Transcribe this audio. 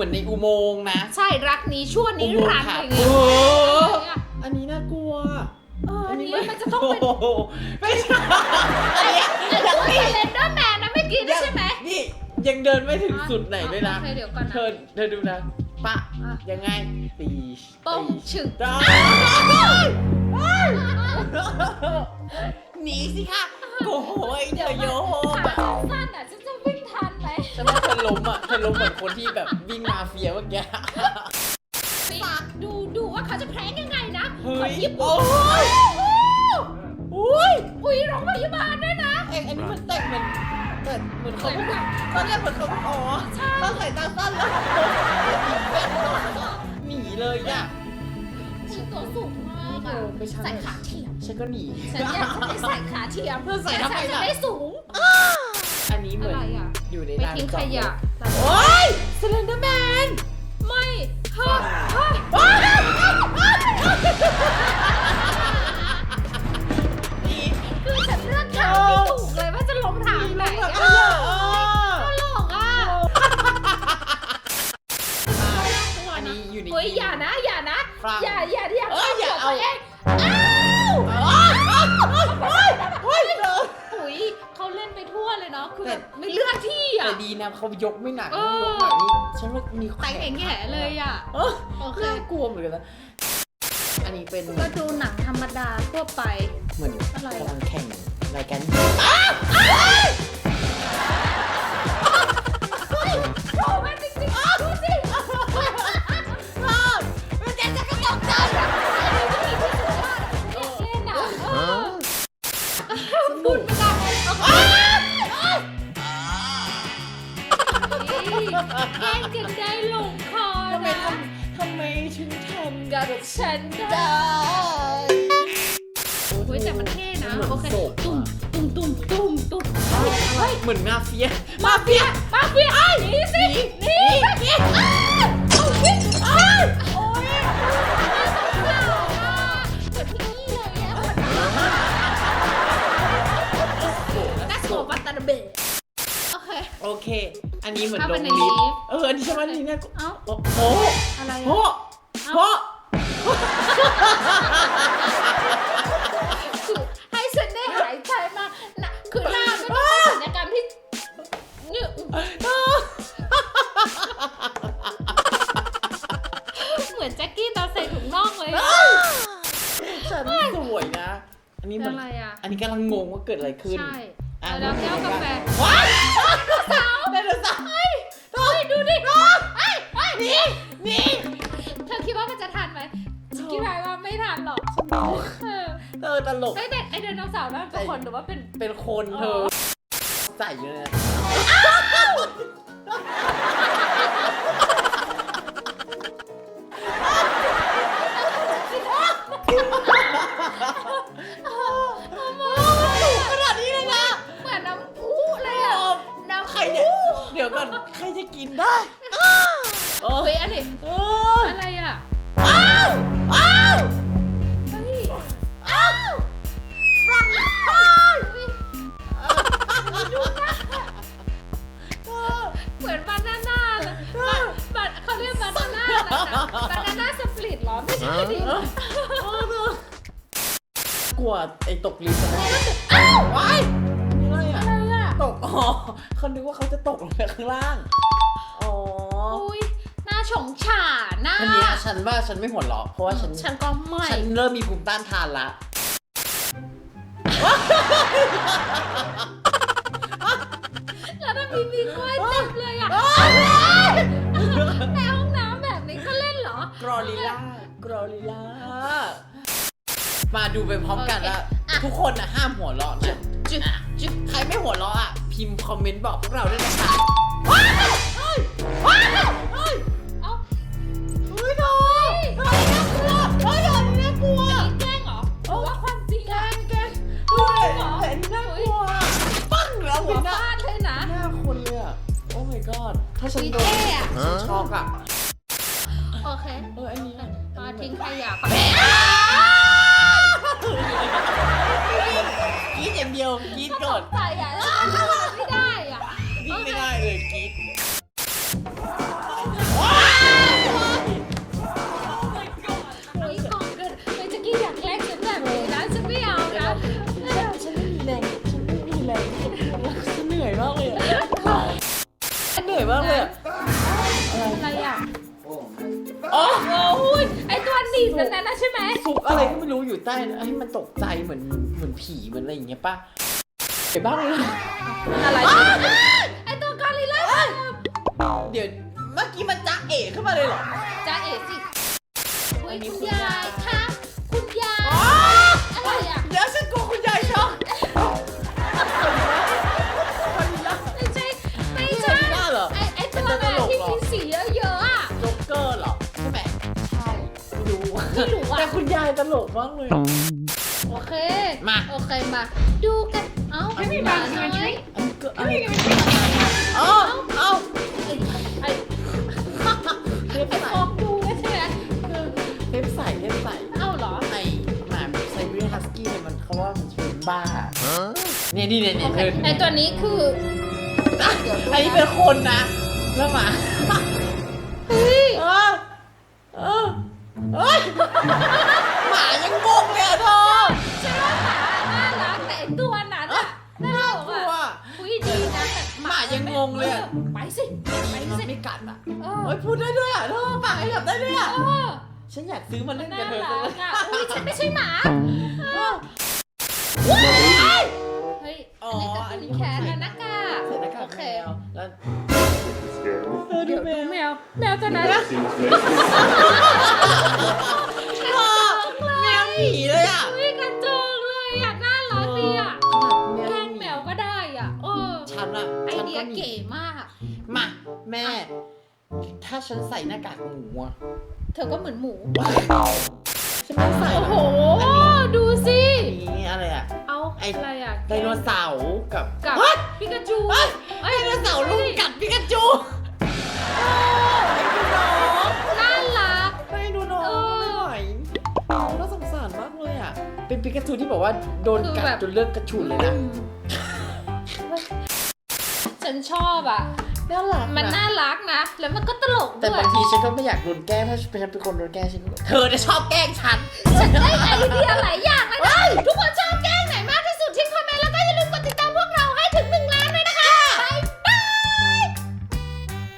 มือนในอุโมงค์นะ ใช่รักนี้ชั่วนิรันดร์ค่ะอย่างเงี้ยโอ้เลยอะอันนี้น่ากลัวเอออันนี้มันจะต้องเป็นโโหไม่ใช่อันเนี้ยไอ้ตัวเซเลนเดอร์แมนนะไม่อกินใช่ไหมนี่ยังเดินไม่ถึงสุดไหนด้วยนะ โอเคเดี๋ยวก่อนนะ เธอเธอดูนะ ปะ อะ ยังไง ตีป้องฉึกได้หนีสิค่ะโอ้โหยเธอโยมขาสั้นอะ ล้มอะเธอล้มเหมือนคนที่แบบวิ่งมาเฟียเมื่อกี้ฝากดูดูว่าเขาจะแพร้งยังไงนะเฮ้คนยญี่โอ้ปุ่นยอุ้ยอุ้ยโรงพยาบาลด้วยนะเอ็งอันนี้มันแต่งเหมือนแต่เหมือนเขาเพิ่งตอนแรกเหมือนเขาเพิ่งอ๋อใช่ต้องใส่ตาสั้นแล้วหนีเลยอะฉันตัวสูงมากอะเออไม่ใช่ใส่ขาเทียมฉันก็หนีฉันอยากจะได้ใส่ขาเทียมเพื่อใส่ทำไมฉันจะล่ะได้สูง อันนี้เหมือะอนไรอะ อยู่ในไปลานทิ้งจขอดรยะถโอ้ยสเลนเดอร์แมน ไม่เฮ้ยเฮ้ย นาะคือแต่แบบไม่เลือกที่อะ แต่ดีนะเขายกไม่หนักเออ ยกหนักนี่ฉันว่ามีแขแต่งแง่ๆเลยอะ เออโอเค น่ากลัวเหมือนกันนะอันนี้เป็นก็ดูหนังธรรมดาทั่วไป เหมือนอะไรอะกำลังแข่งรายการ ฉันได้ได้เฮ้ยแต่มันเท่นะหมืโอเคศพตุ้มอะตุ้มตุ้มตุ้มตุ้มเฮ้ยเหมือนมาเฟีย มาเฟีย มาเฟียไอ้หนีสิหนีหนีอ้าวเอาสิอ้าวโอ้ยน่าสงสารอะเหมือนพี่นี่เลยอะน่าสงวัตตาเบะโอเค โอเค อันนี้เหมือนเข้าลไปงในลิฟลิต์ฟต์เออ อันนี้ใช่ไหมอันนี้เนี่ยเอ้า โอ้โหอะไรโอ้อะโห คือให้ฉันได้หายใจมากนะคือหน้าไม่ต้องทำศัลยกรรมที่เนี่ยเหมือนแจ็คกี้ตอนใส่ถุงน่องเลยอะฉันสวยนะ อันนี้เป็มันนอะไรอะ อันนี้กำลังงงว่าเกิดอะไรขึ้นใช่อะ แล้วแก้วกาแฟ ว้า ไอไดโนเสาร์นั่นเป็นคนหรือว่าเป็น เป็นคนเธอ ใส่อยู่เลยนะขนาดนี้เลยนะเหมือนน้ำพุเลยอะน้ำใครเนี่ยเดี๋ยวก่อนใครจะกินได้โอ้เฮ้ยอันนี้เอออะไรอะอ้าวอ้าว กลัวไอ้ตกลิฟต์นะอ้าวว้ายนี่อะไรอะอะไรอะตก อ๋อเขานึกว่าเขาจะตกลงไปข้างล่าง อ๋อ อุ้ยหน้าฉงฉาหน้าอันเนี้ยฉันว่าฉันไม่หัวเราะเพราะว่าฉัน ฉันก็ไม่ฉันเริ่มมีภูมิต้านทานละ แล้วถ้ามีมีกล้วยเต็มเลยอะในห้องน้ำแบบนี้ก็เล่นเหรอกรอลิล่า กรอลิล่ามาดูไปพร้อมกันละโอเคอะ ทุกคนนะห้ามหัวเราะนะจุดอะจุดใครไม่หัวเราะอะ พิมพ์คอมเมนต์บอกพวกเราด้วยนะคะว้าวเฮ้ยว้าวเฮ้ยเอ้าเฮ้ยเธอเฮ้ยน่ากลัวเฮ้ยเธอนี่น่ากลัวแกล้งเหรอหรือว่าความจริงแกอะงแกงดูดิแต่อันนี้น่ากลัวปังแล้วหัเห็วนหน้าฟาดเลยนะ หน้าคนเลยอะ โอ้ my god ถ้าฉันมีโดนเท่อะ ฉันช็อกอะโอ เคเอออันนี้อะมาทิ้งขยะก่อนกรีดอย่างเดียวกรีดก่อน ใส่อะไม่ได้อะวิ่งไม่ได้เลยกรีด นั้นน่ะใช่ไหมซุกอะไรก็ไม่รู้อยู่ใต้ให้มันตกใจเหมือนเหมือนผีเหมือนอะไรอย่างเงี้ยป่ะเห็นบ้างเลยอะไรไอตัวกอริลลาเดี๋ยวเมื่อกี้มันจ้าเอ๋ขึ้นมาเลยเหรอจ้าเอ๋สิอันนี้คุณยา แต่คุณยายตลกมากเลย โอเค มา โอเค มา ดูกัน เอ้าอันนี้หมามาน้อยอันนี้ก็อันนี้เอ้าเอ้าไอ้ไอ้เทปไอ้ใส่ฟองดูนะใช่ไหมเทปใส่เทปใส่เอ้าเหรอ ไอหมาไซบีเรียนฮัสกี้เนี่ยมันเขาว่ามันเป็นบ้าเนี่ยนี่เนี่ยโอเนี่ยเคเธอไอตัวนี้คืออันนี้เป็นคนนะ แล้วหมาเฮ้ยเออเออ เอ้ยหมายังงงเลยอะเธอใช่ว่าหมาน่ารักแต่ไอตัวนั้นอะน่ากลัรักวอะอุ้ยดีนะแต่หมายังงงเลยอะไปสิไปมันสิไม่กัดอะเอเฮ้อยพูดได้ด้วยอะเธอปากขยับได้ด้วยอะเออฉันอยากซื้อมาเล่นน่ากับเธอรักอะอุ้ยฉันไม่ใช่หมาเออเฮ้ยอ๋ออันนี้ก็เป็นแขนกับหน้ากากใส่หน้ากาโอกเค แมวแล้ว แมดูวแมวแมวตัวนั้น Seems very แมวหนีเลยอะอุ้ยกระจงเลยอะน่ารักดีอะแมแกวล้งแมวก็ได้อะเออฉันอะไอฉันเดียก็หนีเก๋มากมาแม่ ถ้าฉันใส่หน้ากากหมูอะเธอก็เหมือนหมูฉันไม่ใส่โอ้โหอันนี้ดูสิอันนี้อะไรอะเอาไอ้อะไรอะไดโนเสาร์กับกับเฮ้ยปิกาจูเฮ้ยเอ้ยไดโนเสาร์ลุงกัดปิกาจู เลยอะเป็นปิกาจูที่บอกว่าโดนคือกัดแบบจนเลือดกระฉูดเลยนะ ฉันชอบอะ น่ารักมันน่ารักนะ แล้วมันก็ตลกแต่ด้วยบางทีฉันก็ไม่อยากโดนแกล้งถ้าฉันเป็นคนโดนแกล้งฉันก็เธอจะชอบแกล้งฉัน ฉันได้ไอเดียหลายอย่างเลยนะทุกคนชอบแกล้